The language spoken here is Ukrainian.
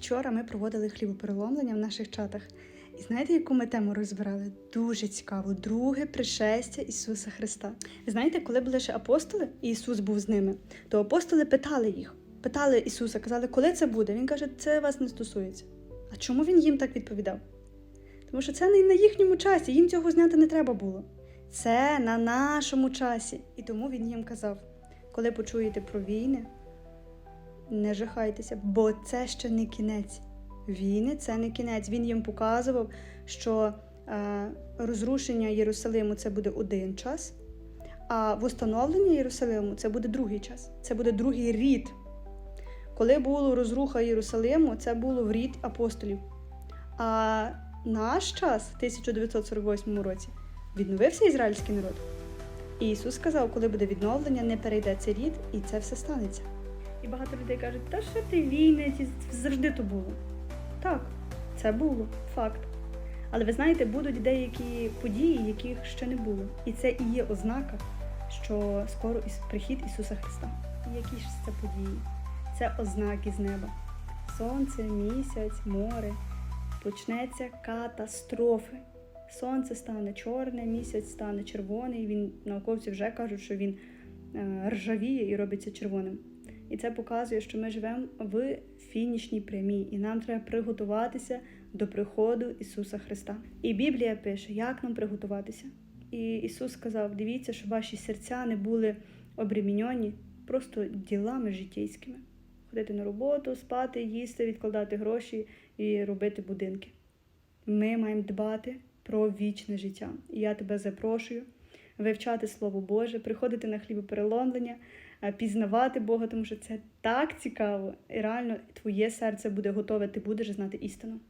Вчора ми проводили хлібопереломлення в наших чатах. І знаєте, яку ми тему розбирали? Дуже цікаво. Друге пришестя Ісуса Христа. Знаєте, коли були ще апостоли, і Ісус був з ними, то апостоли питали їх, питали Ісуса, казали, коли це буде? Він каже, це вас не стосується. А чому він їм так відповідав? Тому що це не на їхньому часі, їм цього зняти не треба було. Це на нашому часі. І тому він їм казав: коли почуєте про війни, не жахайтеся, бо це ще не кінець. Війни це не кінець. Він їм показував, що е, розрушення Єрусалиму це буде один час, а восстановлення Єрусалиму це буде другий час, це буде другий рід. Коли була розруха Єрусалиму, це було в рід апостолів. А наш час, в 1948 році, відновився ізраїльський народ. І Ісус сказав, коли буде відновлення, не перейде цей рід, і це все станеться. І багато людей кажуть, та що ти війни, завжди то було. Так, це було, факт. Але ви знаєте, будуть деякі події, яких ще не було. І це і є ознака, що скоро прихід Ісуса Христа. Які ж це події? Це ознаки з неба. Сонце, місяць, море. Почнеться катастрофи. Сонце стане чорне, місяць стане червоний. Він науковці вже кажуть, що він е, ржавіє і робиться червоним. І це показує, що ми живемо в фінішній прямій, і нам треба приготуватися до приходу Ісуса Христа. І Біблія пише, як нам приготуватися. І Ісус сказав: дивіться, щоб ваші серця не були обреміньоні просто ділами життєйськими. Ходити на роботу, спати, їсти, відкладати гроші і робити будинки. Ми маємо дбати про вічне життя. І я тебе запрошую вивчати Слово Боже, приходити на хлібопереломлення, переломлення, пізнавати Бога, тому що це так цікаво, і реально твоє серце буде готове, ти будеш знати істину.